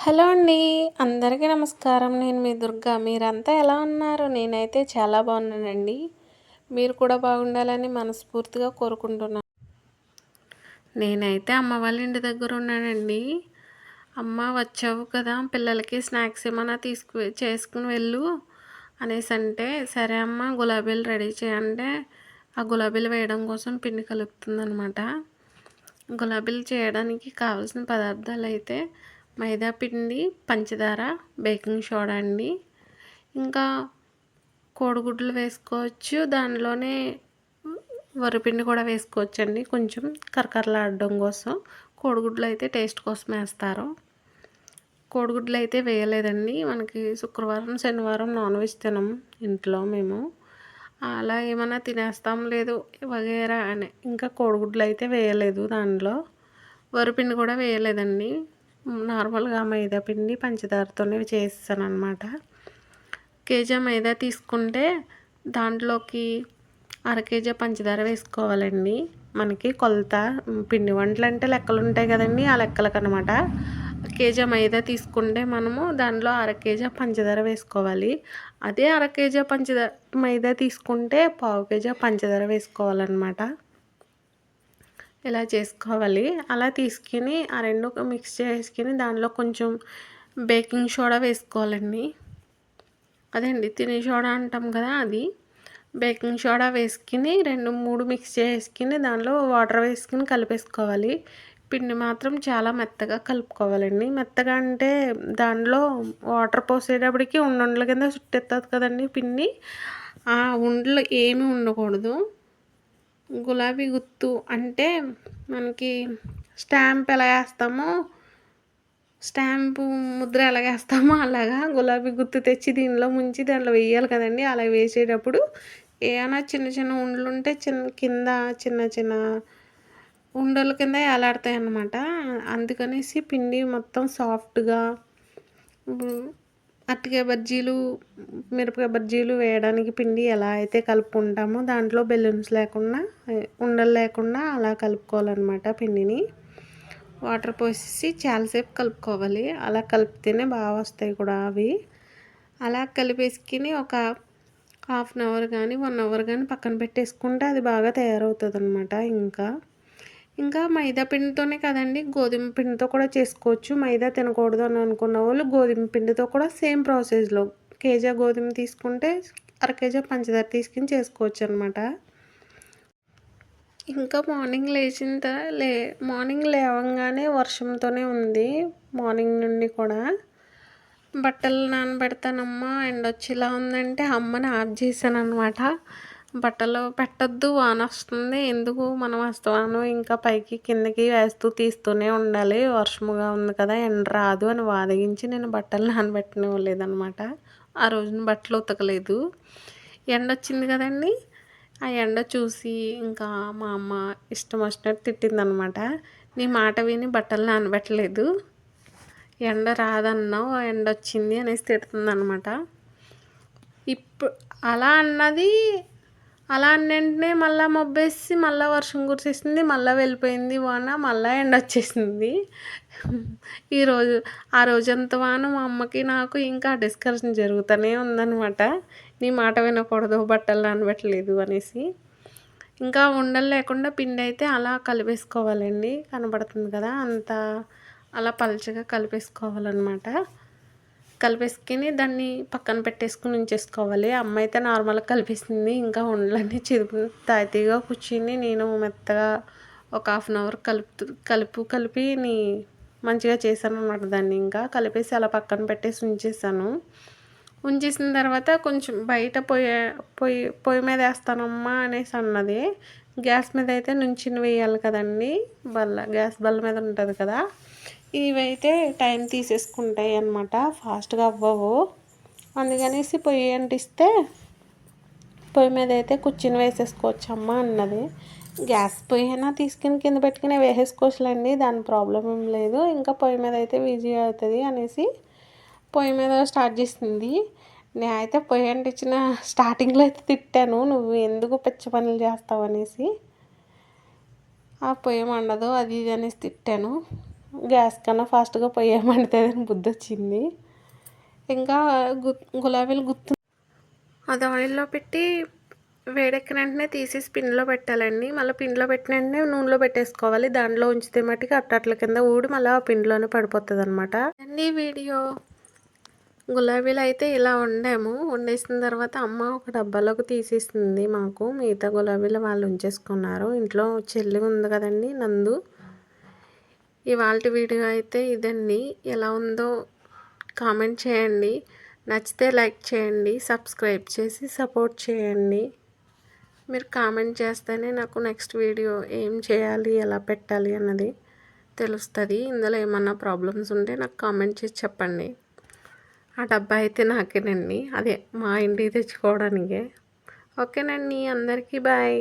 Hello అండి. అందరికీ నమస్కారం. నేను మీ దుర్గా. మీరంతా ఎలా ఉన్నారు? నేనైతే చాలా బాగున్నానండి. మీరు కూడా బాగుండాలని మనస్ఫూర్తిగా కోరుకుంటున్నాను నేనైతే అమ్మ వాళ్ళ ఇంటి దగ్గర ఉన్నానండి. అమ్మ వచ్చావు కదా పిల్లలకి స్నాక్స్ ఏమైనా తీసుకు చేసుకుని వెళ్ళు అనేసి అంటే సరే అమ్మ గులాబీలు రెడీ చేయంటే ఆ గులాబీలు వేయడం కోసం పిండి కలుపుతుందనమాట గులాబీలు చేయడానికి కావాల్సిన పదార్థాలు అయితే మైదా పిండి పంచదార బేకింగ్ సోడా అండి. ఇంకా కోడిగుడ్లు వేసుకోవచ్చు. దానిలోనే వరిపిండి కూడా వేసుకోవచ్చు అండి కొంచెం కరకరలాడడం కోసం. కోడిగుడ్లు అయితే టేస్ట్ కోసం వేస్తారు. కోడిగుడ్లు అయితే వేయలేదండి. మనకి శుక్రవారం శనివారం నాన్ వెజ్ తినం ఇంట్లో మేము. అలా ఏమైనా తినేస్తాం లేదు వగేరా అని. ఇంకా కోడిగుడ్లు అయితే వేయలేదు దానిలో. వరిపిండి కూడా వేయలేదండి. నార్మల్గా మైదా పిండి పంచదారతోనే చేస్తాను అనమాట కేజీ మైదా తీసుకుంటే దాంట్లోకి అర కేజీ పంచదార వేసుకోవాలండి. మనకి కొలత పిండి వంటలు అంటే లెక్కలు ఉంటాయి కదండి ఆ లెక్కలకు అనమాట కేజీ మైదా తీసుకుంటే మనము దాంట్లో అర కేజీ పంచదార వేసుకోవాలి. అదే అర కేజీ పంచదార మైదా తీసుకుంటే పావు కేజీ పంచదార వేసుకోవాలన్నమాట. ఇలా చేసుకోవాలి? అలా తీసుకుని ఆ రెండు మిక్స్ చేసుకుని దానిలో కొంచెం బేకింగ్ సోడా వేసుకోవాలండి. అదండి తినే సోడా అంటాం కదా అది. బేకింగ్ సోడా వేసుకుని రెండు మూడు మిక్స్ చేసుకుని దానిలో వాటర్ వేసుకుని కలిపేసుకోవాలి. పిండి మాత్రం చాలా మెత్తగా కలుపుకోవాలండి. మెత్తగా అంటే దానిలో వాటర్ పోసేటప్పటికి ఉండల కింద చుట్టెత్తది కదండి పిండి. ఆ ఉండలు ఏమీ ఉండకూడదు. గులాబీ గుత్తు అంటే మనకి స్టాంప్ ఎలా వేస్తామో స్టాంపు ముద్ర ఎలా వేస్తామో అలాగా గులాబీ గుత్తు తెచ్చి దీనిలో ముంచి దాంట్లో వేయాలి కదండి. అలా వేసేటప్పుడు ఏమైనా చిన్న చిన్న ఉండలు ఉంటే చిన్న కింద చిన్న చిన్న ఉండల కింద ఎలాడతాయి అన్నమాట అందుకనేసి పిండి మొత్తం సాఫ్ట్గా అరటికాయ బజ్జీలు మిరపకాయ బజ్జీలు వేయడానికి పిండి ఎలా అయితే కలుపుకుంటామో దాంట్లో బెలూన్స్ లేకుండా ఉండలు లేకుండా అలా కలుపుకోవాలన్నమాట పిండిని. వాటర్ పోసేసి చాలాసేపు కలుపుకోవాలి. అలా కలిపితేనే బాగా వస్తాయి కూడా అవి. అలా కలిపేసుకుని ఒక హాఫ్ అన్ అవర్ కానీ వన్ అవర్ కానీ పక్కన పెట్టేసుకుంటే అది బాగా తయారవుతుంది అనమాట ఇంకా. ఇంకా మైదా పిండితోనే కదండి గోధుమ పిండితో కూడా చేసుకోవచ్చు. మైదా తినకూడదు అని అనుకున్న వాళ్ళు గోధుమ పిండితో కూడా సేమ్ ప్రాసెస్లో కేజీ గోధుమ తీసుకుంటే అర కేజీ పంచదార తీసుకుని చేసుకోవచ్చు అనమాట ఇంకా మార్నింగ్ లేచిన లే మార్నింగ్ లేవంగానే వర్షంతోనే ఉంది మార్నింగ్ నుండి కూడా. బట్టలు నానబెడతానమ్మా ఎండ వచ్చేలా ఉందంటే అమ్మని ఆఫ్ చేశాను అనమాట బట్టలు పెట్టద్దు వాన వస్తుంది ఎందుకు? మనం వస్తాను ఇంకా పైకి కిందకి వేస్తూ తీస్తూనే ఉండాలి. వర్షముగా ఉంది కదా ఎండ రాదు అని వాదగించి నేను బట్టలు నానబెట్టనివ్వలేదనమాట ఆ రోజున బట్టలు ఉతకలేదు. ఎండ వచ్చింది కదండి. ఆ ఎండ చూసి ఇంకా మా అమ్మ ఇష్టం వచ్చినట్టు తిట్టిందనమాట నీ మాట విని బట్టలు నానబెట్టలేదు. ఎండ రాదన్నావు ఎండ వచ్చింది అనేసి తిడుతుందనమాట ఇప్పుడు అలా అన్నది అలా వెంటనే మళ్ళీ మబ్బేసి మళ్ళీ వర్షం కురిసేసింది మళ్ళీ వెళ్ళిపోయింది వాన మళ్ళీ ఎండ వచ్చేసింది. ఈరోజు ఆ రోజంతా వాన మా అమ్మకి నాకు ఇంకా డిస్కషన్ జరుగుతూనే ఉందన్నమాట. నీ మాట వినకూడదు బట్టలు నానబెట్టలేదు అనేసి. ఇంకా ఉండలు లేకుండా పిండి అయితే అలా కలిపేసుకోవాలండి. కనబడుతుంది కదా అంత అలా పలచగా కలిపేసుకోవాలన్నమాట. కలిపేసుకుని దాన్ని పక్కన పెట్టేసుకుని ఉంచేసుకోవాలి. అమ్మ అయితే నార్మల్గా కలిపేసింది. ఇంకా ఉండలన్నీ చిరుపు తాతీగా కూర్చుని నేను మెత్తగా ఒక హాఫ్ అన్ అవర్ కలుపు కలుపు కలిపి నీ మంచిగా చేశాను అనమాట దాన్ని. ఇంకా కలిపేసి అలా పక్కన పెట్టేసి ఉంచేసాను ఉంచేసిన తర్వాత కొంచెం బయట పొయ్యి పొయ్యి పొయ్యి మీద వేస్తానమ్మా అనేసి అన్నది. గ్యాస్ మీద అయితే నుంచిని వేయాలి కదండి. బల్ల గ్యాస్ బల్ల మీద ఉంటుంది కదా. ఇవైతే టైం తీసేసుకుంటాయి అన్నమాట. ఫాస్ట్గా అవ్వవు. అందుకనేసి పొయ్యి అంటిస్తే పొయ్యి మీద అయితే కుర్చీని వేసేసుకోవచ్చు అమ్మ అన్నది. గ్యాస్ పొయ్యి అయినా తీసుకుని కింద పెట్టుకుని వేసేసుకోవచ్చులేండి దాని ప్రాబ్లం ఏం లేదు. ఇంకా పొయ్యి మీద అయితే ఈజీ అవుతుంది అనేసి పొయ్యి మీద స్టార్ట్ చేసింది. నేనైతే పొయ్యి అంటించిన స్టార్టింగ్లో అయితే తిట్టాను నువ్వు ఎందుకు పిచ్చ పనులు చేస్తావు? అనేసి. ఆ పొయ్యి మండదు అది ఇది అనేసి తిట్టాను. గ్యాస్ కన్నా ఫాస్ట్గా పొయ్యి మండుతుందని బుద్ధి వచ్చింది ఇంకా గు గులాబీలు గుత్తు అది ఆయిల్లో పెట్టి వేడెక్కిన వెంటనే తీసేసి పిండిలో పెట్టాలండి. మళ్ళీ పిండిలో పెట్టిన వెంటనే నూనెలో పెట్టేసుకోవాలి. దాంట్లో ఉంచితే మట్టుకు అట్టట్ల కింద ఊడి మళ్ళీ ఆ పిండిలోనే పడిపోతుంది అనమాట అండి వీడియో. గులాబీలు అయితే ఇలా వండాము. వండేసిన తర్వాత అమ్మ ఒక డబ్బాలోకి తీసేసింది మాకు. మిగతా గులాబీలు వాళ్ళు ఉంచేసుకున్నారు. ఇంట్లో చెల్లి ఉంది కదండి నందు. ఇవాళ వీడియో అయితే ఇదండి. ఎలా ఉందో కామెంట్ చేయండి. నచ్చితే లైక్ చేయండి. సబ్స్క్రైబ్ చేసి సపోర్ట్ చేయండి. మీరు కామెంట్ చేస్తేనే నాకు నెక్స్ట్ వీడియో ఏం చేయాలి ఎలా పెట్టాలి అన్నది తెలుస్తుంది. ఇందులో ఏమన్నా ప్రాబ్లమ్స్ ఉంటే నాకు కామెంట్ చేసి చెప్పండి. ఆ డబ్బా అయితే నాకేనండి. అదే మా ఇంటికి తెచ్చుకోవడానికే. ఓకేనండి. అందరికీ బాయ్.